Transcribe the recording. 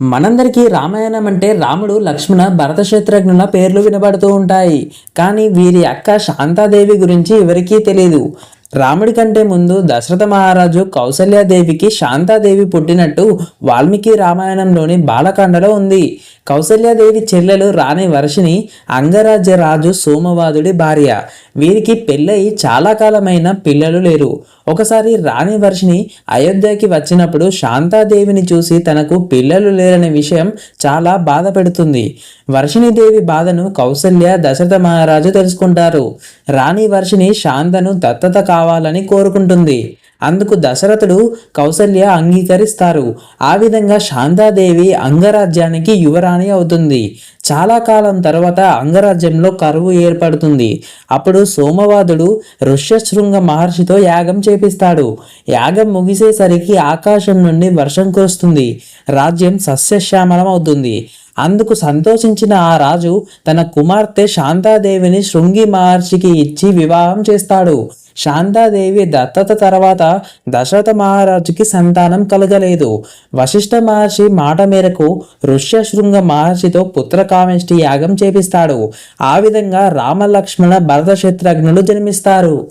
మనందరికీ రామాయణం అంటే రాముడు లక్ష్మణ భరత శత్రుఘ్నుల పేర్లు వినబడుతూ ఉంటాయి. కానీ వీరి అక్క శాంతాదేవి గురించి ఎవరికీ తెలియదు రాముడి కంటే ముందు దశరథ మహారాజు కౌసల్యాదేవికి శాంతాదేవి పుట్టినట్టు వాల్మీకి రామాయణంలోని బాలకాండలో ఉంది. కౌసల్యాదేవి చెల్లెలు రాణి వర్షిని అంగరాజ్య రాజు సోమవాదుడి భార్య. వీరికి పెళ్ళయి చాలా కాలమైన పిల్లలు లేరు. ఒకసారి రాణి వర్షిని అయోధ్యకి వచ్చినప్పుడు శాంతాదేవిని చూసి తనకు పిల్లలు లేరనే విషయం చాలా బాధ పెడుతుంది. వర్షిణీదేవి బాధను కౌసల్య దశరథ మహారాజు తెలుసుకుంటారు. రాణి వర్షిని శాంతను దత్తత కావాలని కోరుకుంటుంది. అందుకు దశరథుడు కౌసల్య అంగీకరిస్తారు. ఆ విధంగా శాంతాదేవి అంగరాజ్యానికి యువరాణి అవుతుంది. చాలా కాలం తర్వాత అంగరాజ్యంలో కరువు ఏర్పడుతుంది. అప్పుడు సోమవాదుడు ఋష్యశృంగ మహర్షితో యాగం చేపిస్తాడు. యాగం ముగిసేసరికి ఆకాశం నుండి వర్షం కురుస్తుంది. రాజ్యం సస్యశ్యామలం అవుతుంది. అందుకు సంతోషించిన ఆ రాజు తన కుమార్తె శాంతాదేవిని శృంగి మహర్షికి ఇచ్చి వివాహం చేస్తాడు. శాంతాదేవి దత్తత తర్వాత దశరథ మహారాజుకి సంతానం కలగలేదు. వశిష్ఠ మహర్షి మాట మేరకు ఋష్యశృంగ మహర్షితో పుత్రకామేష్టి యాగం చేపిస్తాడు. ఆ విధంగా రామలక్ష్మణ భరత శత్రుఘ్నులు జన్మిస్తారు.